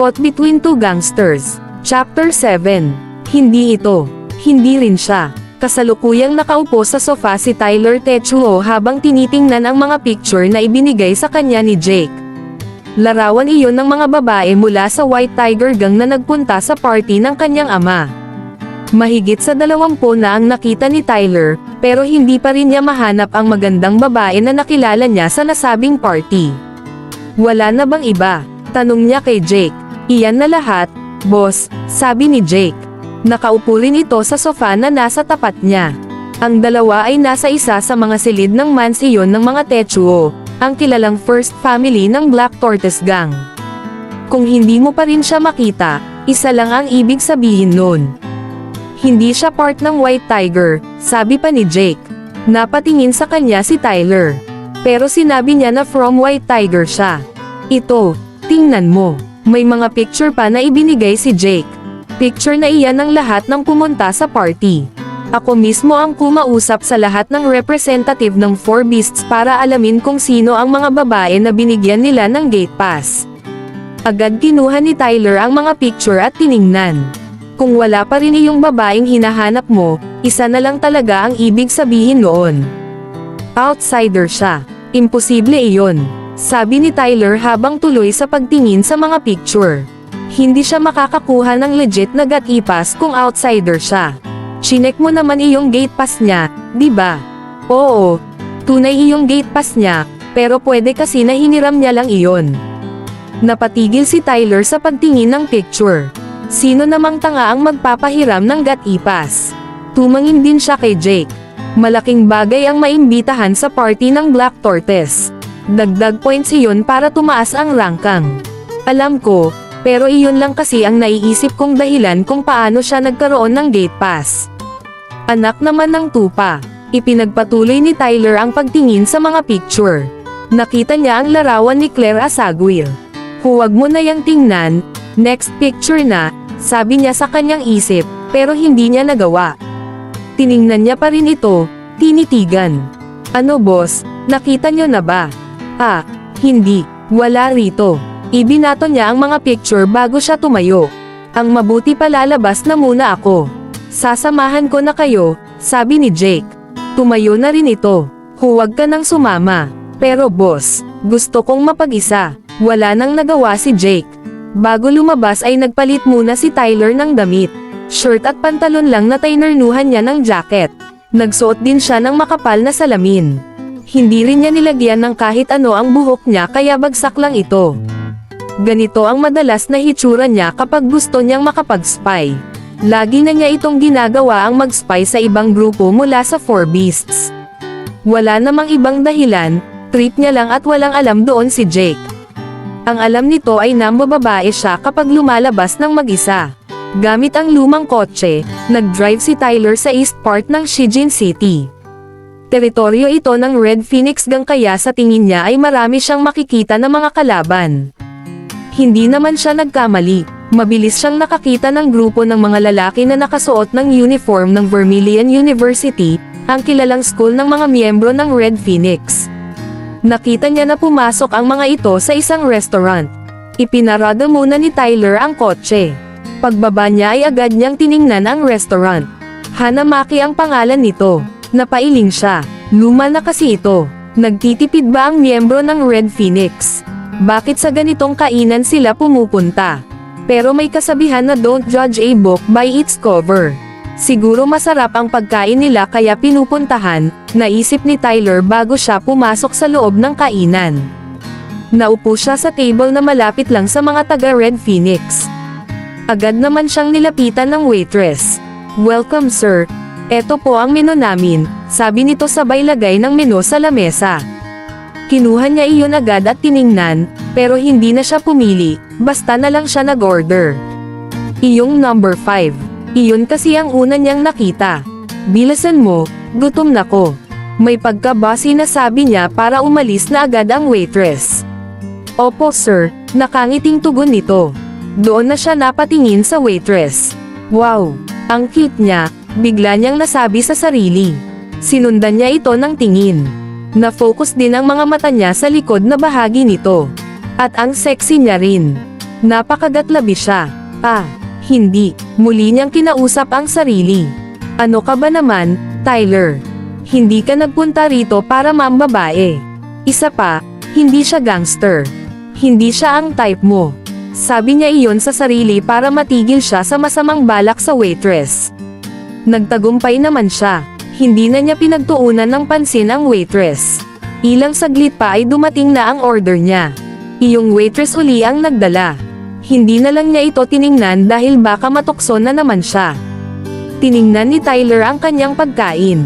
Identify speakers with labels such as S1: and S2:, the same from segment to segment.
S1: Caught Between Two Gangsters. Chapter 7. Hindi ito. Hindi rin siya. Kasalukuyang nakaupo sa sofa si Tyler Techuo habang tinitingnan ang mga picture na ibinigay sa kanya ni Jake. Larawan iyon ng mga babae mula sa White Tiger Gang na nagpunta sa party ng kanyang ama. Mahigit sa dalawampu na ang nakita ni Tyler, pero hindi pa rin niya mahanap ang magandang babae na nakilala niya sa nasabing party. Wala na bang iba? Tanong niya kay Jake. Iyan na lahat, boss, sabi ni Jake. Nakaupo rin ito sa sofa na nasa tapat niya. Ang dalawa ay nasa isa sa mga silid ng mansiyon ng mga Techuo, ang kilalang first family ng Black Tortoise Gang. Kung hindi mo pa rin siya makita, isa lang ang ibig sabihin nun. Hindi siya part ng White Tiger, sabi pa ni Jake. Napatingin sa kanya si Tyler. Pero sinabi niya na from White Tiger siya. Ito, tingnan mo. May mga picture pa na ibinigay si Jake. Picture na iyan ng lahat ng pumunta sa party. Ako mismo ang kumausap sa lahat ng representative ng Four Beasts para alamin kung sino ang mga babae na binigyan nila ng gate pass. Agad kinuha ni Tyler ang mga picture at tiningnan. Kung wala pa rin iyong babaeng hinahanap mo, isa na lang talaga ang ibig sabihin noon. Outsider siya. Imposible iyon. Sabi ni Tyler habang tuloy sa pagtingin sa mga picture. Hindi siya makakakuha ng legit na gatipas kung outsider siya. Chinek mo naman iyong gate pass niya, di ba? Oo. Tunay iyong gate pass niya, pero pwede kasi na hiniram niya lang iyon. Napatigil si Tyler sa pagtingin ng picture. Sino namang tanga ang magpapahiram ng gatipas? Tumangin din siya kay Jake. Malaking bagay ang maimbitahan sa party ng Black Tortoise. Dagdag points iyon para tumaas ang rangkang. Alam ko, pero iyon lang kasi ang naiisip kong dahilan kung paano siya nagkaroon ng gate pass. Anak naman ng tupa. Ipinagpatuloy ni Tyler ang pagtingin sa mga picture. Nakita niya ang larawan ni Claire Asaguil. Huwag mo na yang tingnan, next picture na, sabi niya sa kanyang isip, pero hindi niya nagawa. Tiningnan niya pa rin ito, tinitigan. Ano boss, nakita niyo na ba? Ah, hindi, wala rito. Ibinato niya ang mga picture bago siya tumayo. Ang mabuti pa lalabas na muna ako. Sasamahan ko na kayo, sabi ni Jake. Tumayo na rin ito. Huwag ka nang sumama. Pero boss, gusto kong mapag-isa. Wala nang nagawa si Jake. Bago lumabas ay nagpalit muna si Tyler ng damit. Shirt at pantalon lang na tinernuhan niya ng jacket. Nagsuot din siya ng makapal na salamin. Hindi rin niya nilagyan ng kahit ano ang buhok niya kaya bagsak lang ito. Ganito ang madalas na hitsura niya kapag gusto niyang makapag-spy. Lagi na niya itong ginagawa ang mag-spy sa ibang grupo mula sa Four Beasts. Wala namang ibang dahilan, trip niya lang at walang alam doon si Jake. Ang alam nito ay nambababae siya kapag lumalabas ng mag-isa. Gamit ang lumang kotse, nag-drive si Tyler sa east part ng Shijin City. Teritoryo ito ng Red Phoenix Gang kaya sa tingin niya ay marami siyang makikita na mga kalaban. Hindi naman siya nagkamali, mabilis siyang nakakita ng grupo ng mga lalaki na nakasuot ng uniform ng Vermilion University, ang kilalang school ng mga miyembro ng Red Phoenix. Nakita niya na pumasok ang mga ito sa isang restaurant. Ipinarada muna ni Tyler ang kotse. Pagbaba niya ay agad niyang tiningnan ang restaurant. Hanamaki ang pangalan nito. Napailing siya. Luma na kasi ito. Nagtitipid ba ang miyembro ng Red Phoenix? Bakit sa ganitong kainan sila pumupunta? Pero may kasabihan na don't judge a book by its cover. Siguro masarap ang pagkain nila kaya pinupuntahan, naisip ni Tyler bago siya pumasok sa loob ng kainan. Naupo siya sa table na malapit lang sa mga taga Red Phoenix. Agad naman siyang nilapitan ng waitress. Welcome sir. Eto po ang menu namin, sabi nito sabay lagay ng menu sa lamesa. Kinuha niya iyon agad at tiningnan, pero hindi na siya pumili, basta na lang siya nag-order. Iyong number 5. Iyon kasi ang una niyang nakita. Bilasan mo, gutom na ko. May pagkabasi na sabi niya para umalis na agad ang waitress. Opo sir, nakangiting tugon nito. Doon na siya napatingin sa waitress. Wow, ang cute niya, bigla niyang nasabi sa sarili. Sinundan niya ito ng tingin. Na-focus din ang mga mata niya sa likod na bahagi nito. At ang sexy niya rin. Napakagatlabi siya. Ah, hindi. Muli niyang kinausap ang sarili. Ano ka ba naman, Tyler? Hindi ka nagpunta rito para mambabae. Isa pa, hindi siya gangster. Hindi siya ang type mo. Sabi niya iyon sa sarili para matigil siya sa masamang balak sa waitress. Nagtagumpay naman siya. Hindi na niya pinagtuunan ng pansin ang waitress. Ilang saglit pa ay dumating na ang order niya. Iyong waitress uli ang nagdala. Hindi na lang niya ito tiningnan dahil baka matukso na naman siya. Tiningnan ni Tyler ang kanyang pagkain.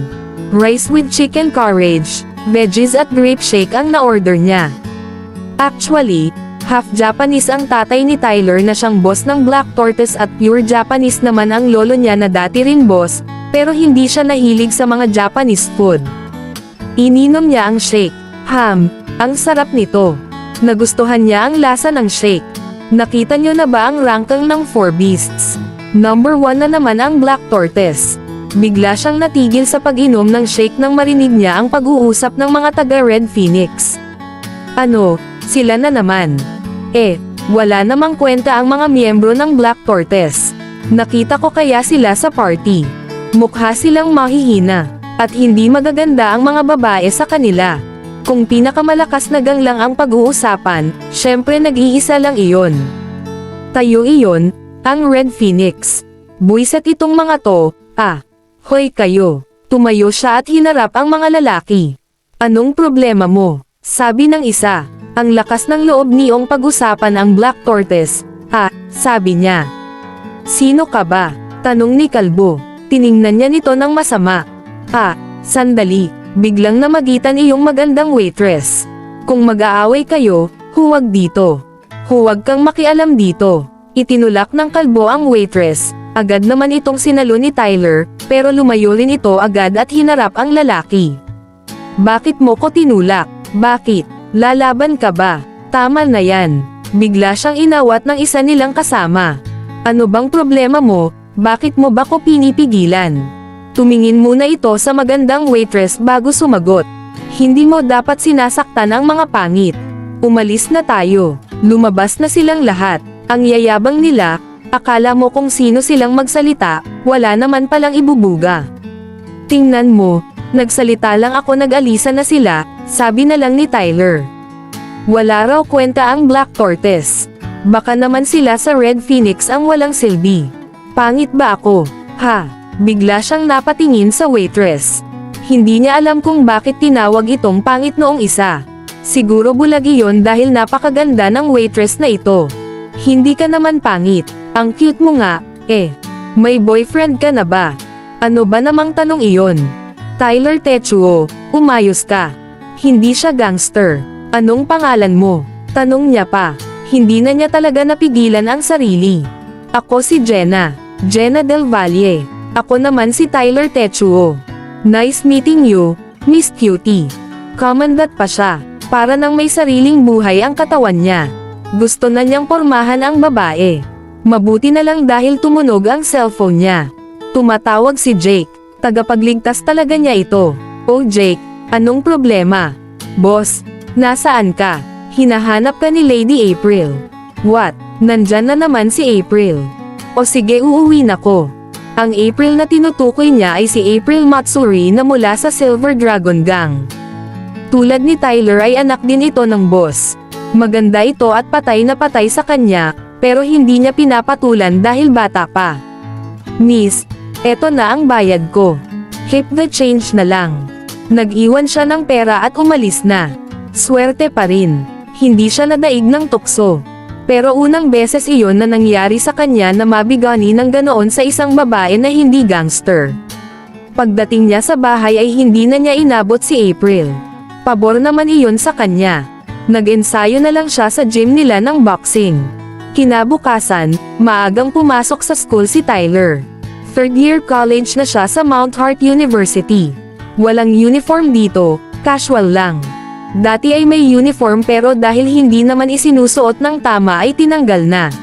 S1: Rice with chicken courage, veggies at grape shake ang na-order niya. Actually, half Japanese ang tatay ni Tyler na siyang boss ng Black Tortoise at pure Japanese naman ang lolo niya na dati rin boss, pero hindi siya nahilig sa mga Japanese food. Ininom niya ang shake. Ham, ang sarap nito. Nagustuhan niya ang lasa ng shake. Nakita niyo na ba ang ranking ng Four Beasts? Number 1 na naman ang Black Tortoise. Bigla siyang natigil sa pag-inom ng shake nang marinig niya ang pag-uusap ng mga taga Red Phoenix. Ano, sila na naman. Eh, wala namang kwenta ang mga miyembro ng Black Tortoise. Nakita ko kaya sila sa party. Mukha silang mahihina, at hindi magaganda ang mga babae sa kanila. Kung pinakamalakas na gang lang ang pag-uusapan, syempre nag-iisa lang iyon. Tayo iyon, ang Red Phoenix. Buiset itong mga to, ah. Hoy kayo. Tumayo siya at hinarap ang mga lalaki. Anong problema mo? Sabi ng isa. Ang lakas ng loob niyong pag-usapan ang Black Tortoise. Ah, sabi niya. Sino ka ba? Tanong ni Kalbo. Tiningnan niya nito ng masama. Ah, sandali. Biglang namagitan iyong magandang waitress. Kung mag-aaway kayo, huwag dito. Huwag kang makialam dito. Itinulak ng kalbo ang waitress. Agad naman itong sinalo ni Tyler, pero lumayo rin ito agad at hinarap ang lalaki. Bakit mo ko tinulak? Bakit? Lalaban ka ba? Tama na yan. Bigla siyang inawat ng isa nilang kasama. Ano bang problema mo? Bakit mo ba ko pinipigilan? Tumingin muna ito sa magandang waitress bago sumagot. Hindi mo dapat sinasaktan ang mga pangit. Umalis na tayo. Lumabas na silang lahat. Ang yayabang nila, akala mo kung sino silang magsalita, wala naman palang ibubuga. Tingnan mo, nagsalita lang ako nag-alisa na sila, sabi na lang ni Tyler. Wala raw kwenta ang Black Tortoise. Baka naman sila sa Red Phoenix ang walang silbi. Pangit ba ako? Ha? Bigla siyang napatingin sa waitress. Hindi niya alam kung bakit tinawag itong pangit noong isa. Siguro bulag iyon dahil napakaganda ng waitress na ito. Hindi ka naman pangit. Ang cute mo nga, eh. May boyfriend ka na ba? Ano ba namang tanong iyon? Tyler Techuo, umayos ka. Hindi siya gangster. Anong pangalan mo? Tanong niya pa. Hindi na niya talaga napigilan ang sarili. Ako si Jenna. Jenna Del Valle. Ako naman si Tyler Techuo. Nice meeting you, Miss Cutie. Commandant pa siya, para nang may sariling buhay ang katawan niya. Gusto na niyang pormahan ang babae. Mabuti na lang dahil tumunog ang cellphone niya. Tumatawag si Jake, tagapagligtas talaga niya ito. Oh Jake, anong problema? Boss, nasaan ka? Hinahanap ka ni Lady April. What? Nandyan na naman si April. O sige uuwi na ko. Ang April na tinutukoy niya ay si April Matsuri na mula sa Silver Dragon Gang. Tulad ni Tyler ay anak din ito ng boss. Maganda ito at patay na patay sa kanya, pero hindi niya pinapatulan dahil bata pa. Miss, eto na ang bayad ko. Keep the change na lang. Nag-iwan siya ng pera at umalis na. Swerte pa rin. Hindi siya nadaig ng tukso. Pero unang beses iyon na nangyari sa kanya na mabigani ng ganoon sa isang babae na hindi gangster. Pagdating niya sa bahay ay hindi na niya inabot si April. Pabor naman iyon sa kanya. Nag-ensayo na lang siya sa gym nila ng boxing. Kinabukasan, maagang pumasok sa school si Tyler. Third year college na siya sa Mount Hart University. Walang uniform dito, casual lang. Dati ay may uniform pero dahil hindi naman isinusuot ng tama ay tinanggal na.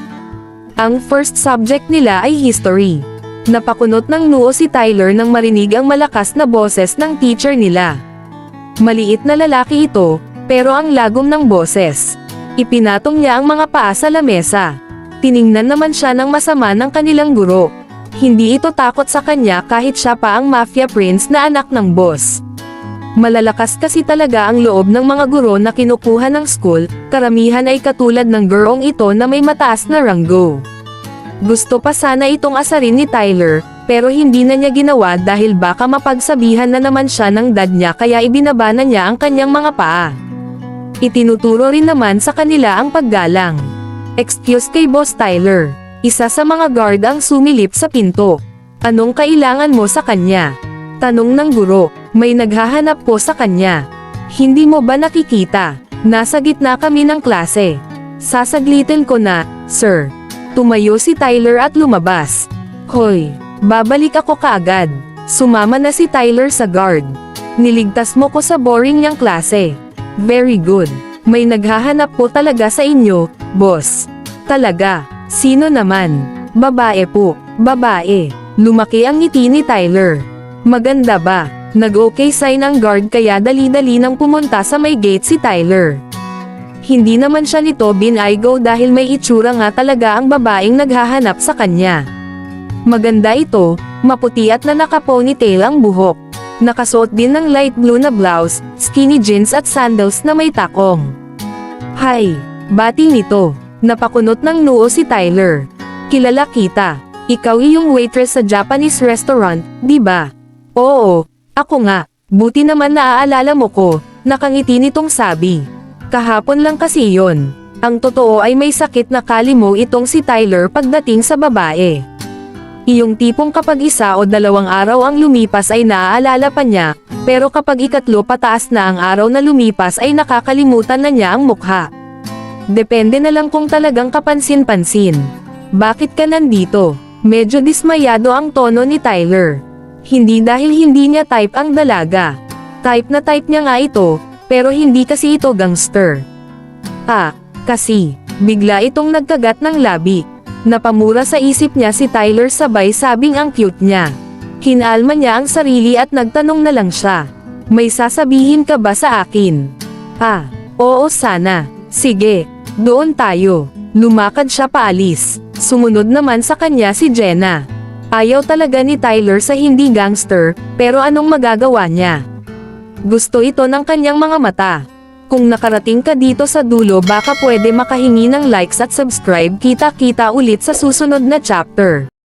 S1: Ang first subject nila ay history. Napakunot ng noo si Tyler nang marinig ang malakas na boses ng teacher nila. Maliit na lalaki ito, pero ang lagom ng boses. Ipinatong niya ang mga paa sa lamesa. Tiningnan naman siya ng masama ng kanilang guro. Hindi ito takot sa kanya kahit siya pa ang mafia prince na anak ng boss. Malalakas kasi talaga ang loob ng mga guro na kinukuha ng school, karamihan ay katulad ng girong ito na may mataas na ranggo. Gusto pa sana itong asarin ni Tyler, pero hindi na niya ginawa dahil baka mapagsabihan na naman siya ng dad niya kaya ibinaba na niya ang kanyang mga paa. Itinuturo rin naman sa kanila ang paggalang. Excuse kay Boss Tyler. Isa sa mga guard ang sumilip sa pinto. Anong kailangan mo sa kanya? Tanong ng guro, may naghahanap po sa kanya. Hindi mo ba nakikita? Nasa gitna kami ng klase. Sasaglitin ko na, sir. Tumayo si Tyler at lumabas. Hoy, babalik ako kaagad. Sumama na si Tyler sa guard. Niligtas mo ko sa boring niyang klase. Very good. May naghahanap po talaga sa inyo, boss. Talaga. Sino naman? Babae po. Babae. Lumaki ang ngiti ni Tyler. Maganda ba? Nag-okay sign ang guard kaya dali-dali nang pumunta sa may gate si Tyler. Hindi naman siya nito binaygo dahil may itsura nga talaga ang babaeng naghahanap sa kanya. Maganda ito, maputi at na naka-ponytail ang buhok. Nakasuot din ng light blue na blouse, skinny jeans at sandals na may takong. Hay, bati nito. Napakunot ng noo si Tyler. Kilala kita. Ikaw yung waitress sa Japanese restaurant, di ba? Oo, ako nga. Buti naman naaalala mo ko, nakangiti nitong sabi. Kahapon lang kasi yon. Ang totoo ay may sakit na kalimo itong si Tyler pagdating sa babae. Iyong tipong kapag isa o dalawang araw ang lumipas ay naaalala pa niya, pero kapag ikatlo pataas na ang araw na lumipas ay nakakalimutan na niya ang mukha. Depende na lang kung talagang kapansin-pansin. Bakit ka nandito? Medyo dismayado ang tono ni Tyler. Hindi dahil hindi niya type ang dalaga. Type na type niya nga ito, pero hindi kasi ito gangster. Ah, kasi, bigla itong nagkagat ng labi. Napamura sa isip niya si Tyler sabay sabing ang cute niya. Kinalma niya ang sarili at nagtanong na lang siya. May sasabihin ka ba sa akin? Ah, oo sana. Sige, doon tayo. Lumakad siya paalis. Sumunod naman sa kanya si Jenna. Ayaw talaga ni Tyler sa hindi gangster, pero anong magagawa niya? Gusto ito ng kanyang mga mata. Kung nakarating ka dito sa dulo baka pwede makahingi ng likes at subscribe kita-kita ulit sa susunod na chapter.